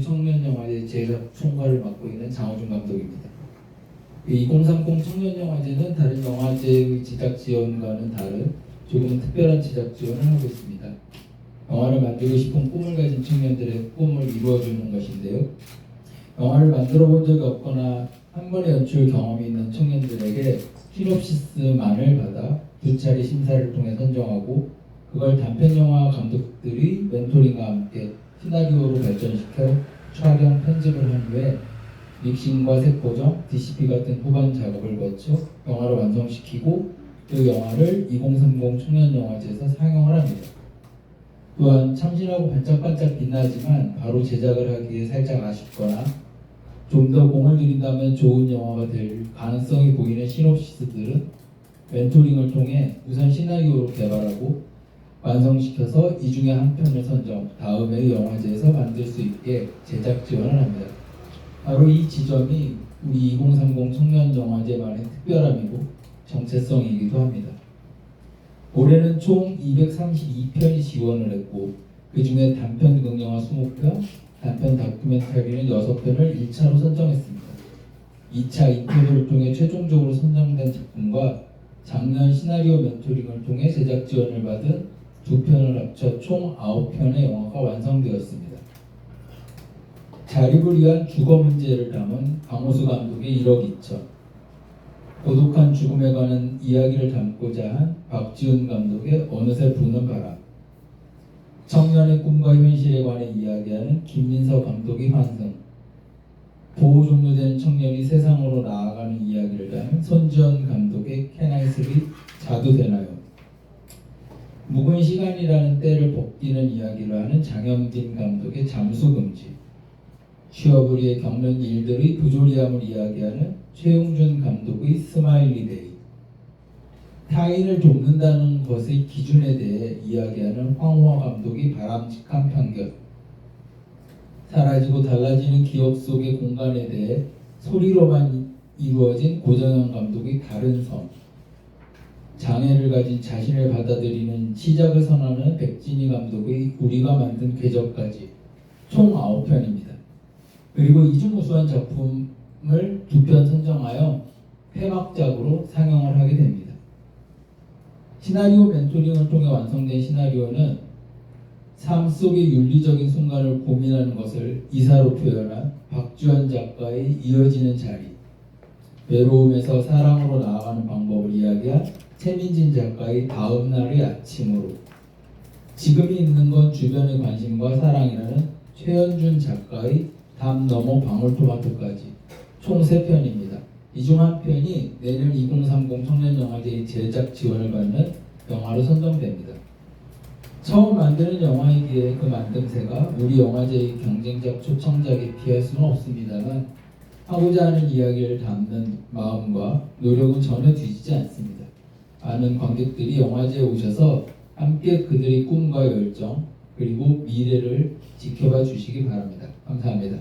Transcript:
청년 영화제 제작 총괄을 맡고 있는 장호준 감독입니다. 2030 청년 영화제는 다른 영화제의 제작 지원과는 다른 조금 특별한 제작 지원을 하고 있습니다. 영화를 만들고 싶은 꿈을 가진 청년들의 꿈을 이루어주는 것인데요. 영화를 만들어 본 적이 없거나 한 번의 연출 경험이 있는 청년들에게 시놉시스만을 받아 두 차례 심사를 통해 선정하고 그걸 단편 영화 감독들이 멘토링과 함께 시나리오로 발전시켜 촬영 편집을 한 후에 믹싱과 색 보정, DCP 같은 후반 작업을 거쳐 영화를 완성시키고 그 영화를 2030 청년 영화제에서 상영을 합니다. 또한 참신하고 반짝반짝 빛나지만 바로 제작을 하기에 살짝 아쉽거나 좀 더 공을 들인다면 좋은 영화가 될 가능성이 보이는 시놉시스들은 멘토링을 통해 우선 시나리오를 개발하고 완성시켜서 이 중에 한 편을 선정, 다음에 영화제에서 만들 수 있게 제작 지원을 합니다. 바로 이 지점이 우리 2030 청년 영화제만의 특별함이고 정체성이기도 합니다. 올해는 총 232편이 지원을 했고 그 중에 단편 극영화 20편, 단편 다큐멘터리는 6편을 1차로 선정했습니다. 2차 인터뷰를 통해 최종적으로 선정된 작품과 작년 시나리오 멘토링을 통해 제작 지원을 받은 두 편을 합쳐 총 9편의 영화가 완성되었습니다. 자립을 위한 주거 문제를 담은 강호수 감독의 1억 2천 고독한 죽음에 관한 이야기를 담고자 한 박지훈 감독의 어느새 부는 바람 청년의 꿈과 현실에 관해 이야기하는 김민서 감독의 환승 보호 종료된 청년이 세상으로 나아가는 이야기를 담은 손지현 감독의 캐나이슬이 자도 되나요? 묵은 시간이라는 때를 벗기는 이야기를 하는 장영진 감독의 잠수금지. 취업을 위해 겪는 일들의 부조리함을 이야기하는 최용준 감독의 스마일리 데이 타인을 돕는다는 것의 기준에 대해 이야기하는 황호화 감독의 바람직한 편견. 사라지고 달라지는 기억 속의 공간에 대해 소리로만 이루어진 고정현 감독의 다른 섬 장애를 가진 자신을 받아들이는 시작을 선언하는 백진희 감독의 우리가 만든 궤적까지 총 9편입니다. 그리고 이중우수한 작품을 두 편 선정하여 폐막작으로 상영을 하게 됩니다. 시나리오 멘토링을 통해 완성된 시나리오는 삶 속의 윤리적인 순간을 고민하는 것을 이사로 표현한 박주현 작가의 이어지는 자리, 외로움에서 사랑으로 나아가는 방법을 이야기한 최민진 작가의 다음 날의 아침으로, 지금이 있는 건 주변의 관심과 사랑이라는 최현준 작가의 담 넘어 방울토마토까지 총 3편입니다. 이 중 한 편이 내년 2030 청년영화제의 제작 지원을 받는 영화로 선정됩니다. 처음 만드는 영화이기에 그 만듦새가 우리 영화제의 경쟁작 초청작에 피할 수는 없습니다만 하고자 하는 이야기를 담는 마음과 노력은 전혀 뒤지지 않습니다. 많은 관객들이 영화제에 오셔서 함께 그들의 꿈과 열정 그리고 미래를 지켜봐 주시기 바랍니다. 감사합니다.